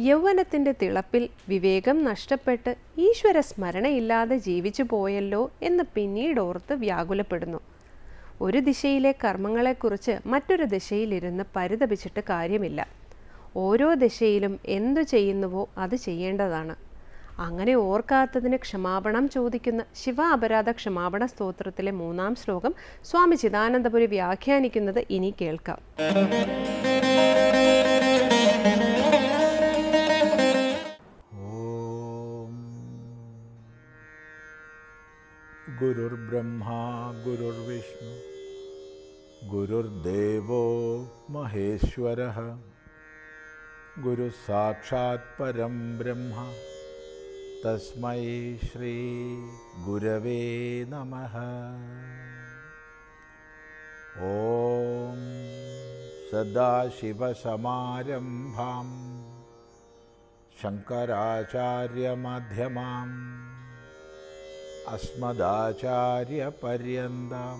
യൗവനത്തിന്റെ തിളപ്പിൽ വിവേകം നഷ്ടപ്പെട്ട് ഈശ്വര സ്മരണയില്ലാതെ ജീവിച്ചു പോയല്ലോ എന്ന് പിന്നീട് ഓർത്ത് വ്യാകുലപ്പെടുന്നു. ഒരു ദിശയിലെ കർമ്മങ്ങളെക്കുറിച്ച് മറ്റൊരു ദിശയിലിരുന്ന് പരിതപിച്ചിട്ട് കാര്യമില്ല. ഓരോ ദിശയിലും എന്തു ചെയ്യുന്നുവോ അത് ചെയ്യേണ്ടതാണ്. അങ്ങനെ ഓർക്കാത്തതിന് ക്ഷമാപണം ചോദിക്കുന്ന ശിവ അപരാധ ക്ഷമാപണ സ്തോത്രത്തിലെ മൂന്നാം ശ്ലോകം സ്വാമി ചിദാനന്ദപുരി വ്യാഖ്യാനിക്കുന്നത് ഇനി കേൾക്കാം. गुरुर्ब्रह्मा गुरुर्विष्णु गुरुर्देवो महेश्वरः गुरुः साक्षात् परं ब्रह्म तस्मै श्रीगुरवे नमः। ॐ सदाशिवसमारम्भाम् शङ्कराचार्यमध्यमाम् अस्मदाचार्यपर्यन्तां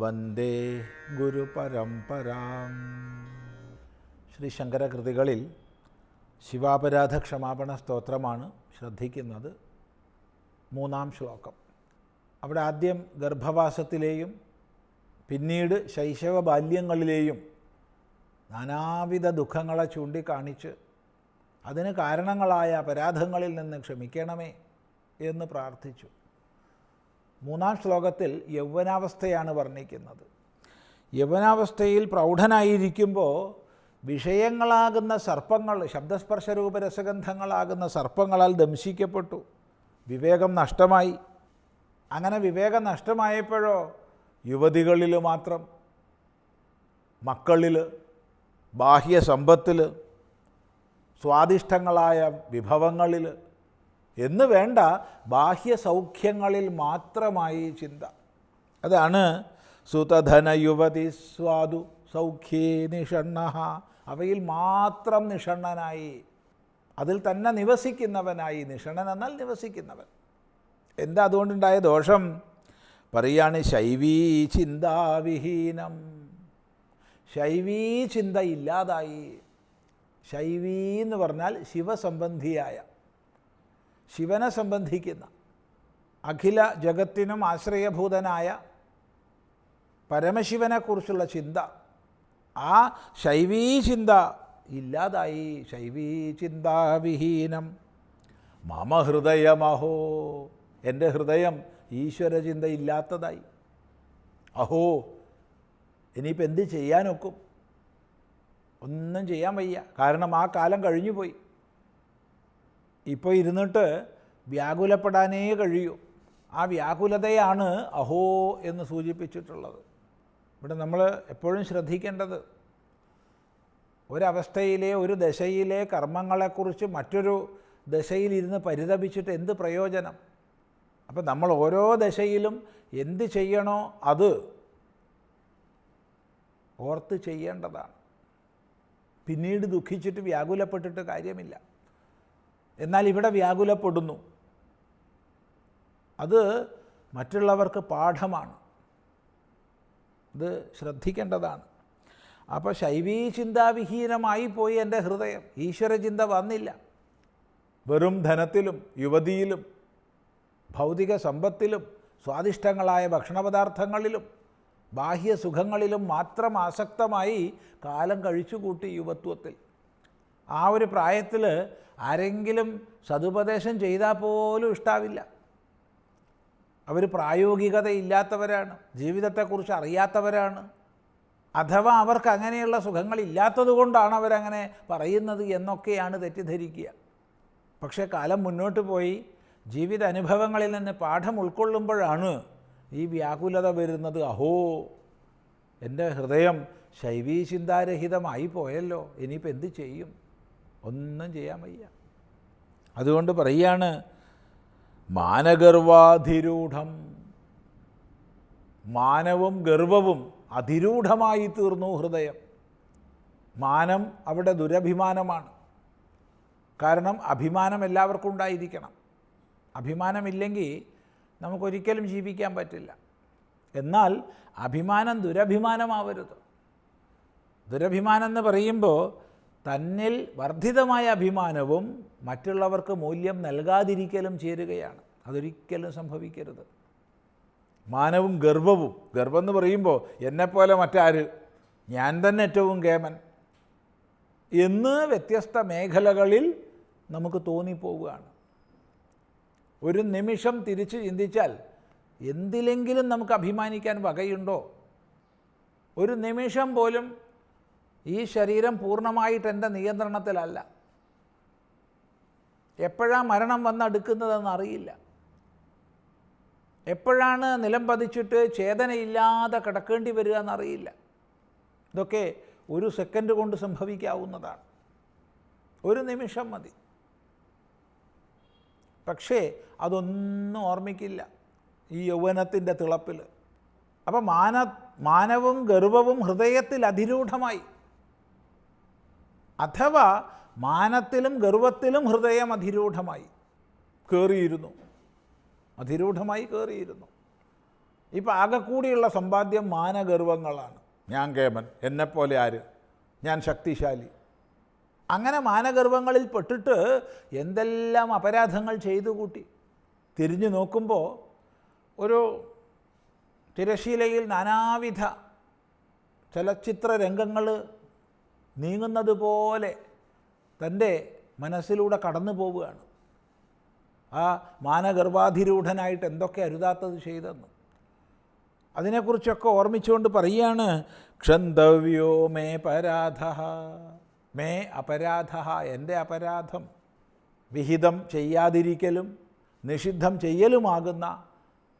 വന്ദേ ഗുരുപരമ്പരാം ശ്രീ ശങ്കരകൃതികളിൽ ശിവാപരാധ ക്ഷമാപണ സ്തോത്രമാണ് ശ്രദ്ധിക്കുന്നത് മൂന്നാം ശ്ലോകം അവിടെ ആദ്യം ഗർഭവാസത്തിലെയും പിന്നീട് ശൈശവ ബാല്യങ്ങളിലെയും നാനാവിധ ദുഃഖങ്ങളെ ചൂണ്ടിക്കാണിച്ച് അതിന് കാരണങ്ങളായ അപരാധങ്ങളിൽ നിന്ന് ക്ഷമിക്കണമേ എന്ന് പ്രാർത്ഥിച്ചു. മൂന്നാം ശ്ലോകത്തിൽ യൗവനാവസ്ഥയാണ് വർണിക്കുന്നത്. യൗവനാവസ്ഥയിൽ പ്രൗഢനായിരിക്കുമ്പോൾ വിഷയങ്ങളാകുന്ന സർപ്പങ്ങൾ ശബ്ദസ്പർശരൂപ രസഗന്ധങ്ങളാകുന്ന സർപ്പങ്ങളാൽ ദംശിക്കപ്പെട്ടു. വിവേകം നഷ്ടമായി. അങ്ങനെ വിവേകം നഷ്ടമായപ്പോഴോ യുവതികളിൽ മാത്രം മക്കളിൽ ബാഹ്യ സമ്പത്തിൽ സ്വാദിഷ്ടങ്ങളായ വിഭവങ്ങളിൽ എന്ന് വേണ്ട ബാഹ്യ സൗഖ്യങ്ങളിൽ മാത്രമായി ചിന്ത. അതാണ് സുതധന യുവതി സ്വാദു സൗഖ്യേ നിഷണ്ണ അവയിൽ മാത്രം നിഷണ്ണനായി അതിൽ തന്നെ നിവസിക്കുന്നവനായി. നിഷണ്ണൻ എന്നാൽ നിവസിക്കുന്നവൻ. എന്താ അതുകൊണ്ടുണ്ടായ ദോഷം? പറയാണ് ശൈവീ ചിന്താവിഹീനം. ശൈവീ ചിന്ത ഇല്ലാതായി. ശൈവീ എന്ന് പറഞ്ഞാൽ ശിവസംബന്ധിയായ. ശിവനെ സംബന്ധിക്കുന്ന അഖില ജഗത്തിനും ആശ്രയഭൂതനായ പരമശിവനെക്കുറിച്ചുള്ള ചിന്ത. ആ ശൈവീ ചിന്ത ഇല്ലാതായി. ശൈവീ ചിന്താവിഹീനം മമ എന്റെ ഹൃദയം ഈശ്വരചിന്ത ഇല്ലാത്തതായി. അഹോ ഇനിയിപ്പോൾ എന്ത് ചെയ്യാനൊക്കും? ഒന്നും ചെയ്യാൻ വയ്യ. കാരണം ആ കാലം കഴിഞ്ഞു പോയി ഇപ്പോൾ ഇരുന്നിട്ട് വ്യാകുലപ്പെടാനേ കഴിയൂ. ആ വ്യാകുലതയാണ് അഹോ എന്ന് സൂചിപ്പിച്ചിട്ടുള്ളത്. ഇവിടെ നമ്മൾ എപ്പോഴും ശ്രദ്ധിക്കേണ്ടത് ഒരവസ്ഥയിലെ ഒരു ദശയിലെ കർമ്മങ്ങളെക്കുറിച്ച് മറ്റൊരു ദശയിലിരുന്ന് പരിതപിച്ചിട്ട് എന്ത് പ്രയോജനം? അപ്പം നമ്മൾ ഓരോ ദശയിലും എന്ത് ചെയ്യണോ അത് ഓർത്ത് ചെയ്യേണ്ടതാണ്. പിന്നീട് ദുഃഖിച്ചിട്ട് വ്യാകുലപ്പെട്ടിട്ട് കാര്യമില്ല. എന്നാൽ ഇവിടെ വ്യാകുലപ്പെടുന്നു. അത് മറ്റുള്ളവർക്ക് പാഠമാണ്. ഇത് ശ്രദ്ധിക്കേണ്ടതാണ്. അപ്പോൾ ശൈവീ ചിന്താവിഹീനമായി പോയി എന്റെ ഹൃദയം. ഈശ്വരചിന്ത വന്നില്ല. വെറും ധനത്തിലും യുവതിയിലും ഭൗതിക സമ്പത്തിലും സ്വാദിഷ്ടങ്ങളായ ഭക്ഷണപദാർത്ഥങ്ങളിലും ബാഹ്യസുഖങ്ങളിലും മാത്രം ആസക്തമായി കാലം കഴിച്ചുകൂട്ടി യുവത്വത്തിൽ. ആ ഒരു പ്രായത്തിൽ ആരെങ്കിലും സതുപദേശം ചെയ്താൽ പോലും ഇഷ്ടാവില്ല. അവർ പ്രായോഗികതയില്ലാത്തവരാണ് ജീവിതത്തെക്കുറിച്ച് അറിയാത്തവരാണ്. അഥവാ അവർക്ക് അങ്ങനെയുള്ള സുഖങ്ങൾ ഇല്ലാത്തത് കൊണ്ടാണ് അവരങ്ങനെ പറയുന്നത് എന്നൊക്കെയാണ് തെറ്റിദ്ധരിക്കുക. പക്ഷേ കാലം മുന്നോട്ട് പോയി ജീവിത അനുഭവങ്ങളിൽ നിന്ന് പാഠം ഉൾക്കൊള്ളുമ്പോഴാണ് ഈ വ്യാകുലത വരുന്നത്. അഹോ എന്റെ ഹൃദയം ശൈവീ ചിന്താരഹിതമായി പോയല്ലോ ഇനിയിപ്പോൾ എന്ത് ചെയ്യും? ഒന്നും ചെയ്യാൻ വയ്യ. അതുകൊണ്ട് പറയാണ് മാനഗർവാധിരൂഢം മാനവും ഗർവവും അതിരൂഢമായി തീർന്നു ഹൃദയം. മാനം അവിടെ ദുരഭിമാനമാണ്. കാരണം അഭിമാനം എല്ലാവർക്കും ഉണ്ടായിരിക്കണം. അഭിമാനമില്ലെങ്കിൽ നമുക്കൊരിക്കലും ജീവിക്കാൻ പറ്റില്ല. എന്നാൽ അഭിമാനം ദുരഭിമാനമാവരുത്. ദുരഭിമാനം എന്ന് പറയുമ്പോൾ തന്നിൽ വർദ്ധിതമായ അഭിമാനവും മറ്റുള്ളവർക്ക് മൂല്യം നൽകാതിരിക്കലും ചേരുകയാണ്. അതൊരിക്കലും സംഭവിക്കരുത്. മാനവും ഗർവവും ഗർവം എന്ന് പറയുമ്പോൾ എന്നെപ്പോലെ മറ്റാര്? ഞാൻ തന്നെ ഏറ്റവും കേമൻ. എന്ന് വ്യത്യസ്ത മേഖലകളിൽ നമുക്ക് തോന്നിപ്പോവുകയാണ്. ഒരു നിമിഷം തിരിച്ച് ചിന്തിച്ചാൽ എന്തിലെങ്കിലും നമുക്ക് അഭിമാനിക്കാൻ വകയുണ്ടോ? ഒരു നിമിഷം പോലും ഈ ശരീരം പൂർണമായിട്ട് എന്റെ നിയന്ത്രണത്തിലല്ല. എപ്പോഴാണ് മരണം വന്നടുക്കുന്നതെന്ന് അറിയില്ല. എപ്പോഴാണ് നിലം പതിച്ചിട്ട് ചേതനയില്ലാതെ കിടക്കേണ്ടി വരിക എന്നറിയില്ല. ഇതൊക്കെ ഒരു സെക്കൻഡ് കൊണ്ട് സംഭവിക്കാവുന്നതാണ്. ഒരു നിമിഷം മതി. പക്ഷേ അതൊന്നും ഓർമ്മിക്കില്ല ഈ യൗവനത്തിന്റെ തിളപ്പിൽ. അപ്പം മാന മാനവും ഗർവവും ഹൃദയത്തിൽ അധിരൂഢമായി അഥവാ മാനത്തിലും ഗർവത്തിലും ഹൃദയം അധിരൂഢമായി കയറിയിരുന്നു അധിരൂഢമായി കയറിയിരുന്നു ഇപ്പം ആകെ കൂടിയുള്ള സമ്പാദ്യം മാനഗർവങ്ങളാണ്. ഞാൻ കേമൻ എന്നെപ്പോലെ ആര്? ഞാൻ ശക്തിശാലി. അങ്ങനെ മാനഗർവങ്ങളിൽ പെട്ടിട്ട് എന്തെല്ലാം അപരാധങ്ങൾ ചെയ്തു കൂട്ടി? തിരിഞ്ഞു നോക്കുമ്പോൾ ഒരു തിരശീലയിൽ നാനാവിധ ചലച്ചിത്ര രംഗങ്ങൾ നീങ്ങുന്നത് പോലെ തന്റെ മനസ്സിലൂടെ കടന്നു പോവുകയാണ്. ആ മാനഗർഭാധിരൂഢനായിട്ട് എന്തൊക്കെ അരുതാത്തത് ചെയ്തെന്ന്. അതിനെക്കുറിച്ചൊക്കെ ഓർമ്മിച്ചുകൊണ്ട് പറയുകയാണ് ക്ഷന്തവ്യോ മേ പരാധ മേ അപരാധ എന്റെ അപരാധം വിഹിതം ചെയ്യാതിരിക്കലും നിഷിദ്ധം ചെയ്യലുമാകുന്ന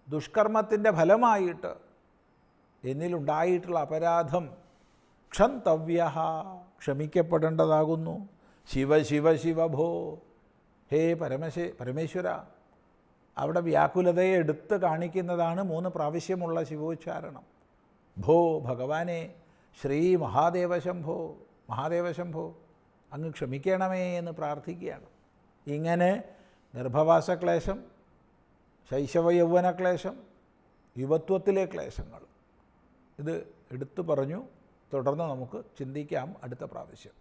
ദുഷ്കർമ്മത്തിന്റെ ഫലമായിട്ട് എന്നിലുണ്ടായിട്ടുള്ള അപരാധം ക്ഷന്തവ്യ ക്ഷമിക്കപ്പെടേണ്ടതാകുന്നു. ശിവ ശിവ ശിവ ഭോ ഹേ പരമശേ പരമേശ്വര. അവിടെ വ്യാകുലതയെ എടുത്ത് കാണിക്കുന്നതാണ് മൂന്ന് പ്രാവശ്യമുള്ള ശിവോച്ചാരണം. ഭോ ഭഗവാനെ ശ്രീ മഹാദേവ ശംഭോ മഹാദേവ ശംഭോ അങ്ങ് ക്ഷമിക്കണമേ എന്ന് പ്രാർത്ഥിക്കുകയാണ്. ഇങ്ങനെ ഗർഭവാസക്ലേശം ശൈശവ യൗവനക്ലേശം യുവത്വത്തിലെ ക്ലേശങ്ങൾ. ഇത് എടുത്തു പറഞ്ഞു. തുടർന്ന് നമുക്ക് ചിന്തിക്കാം അടുത്ത പ്രാവശ്യം.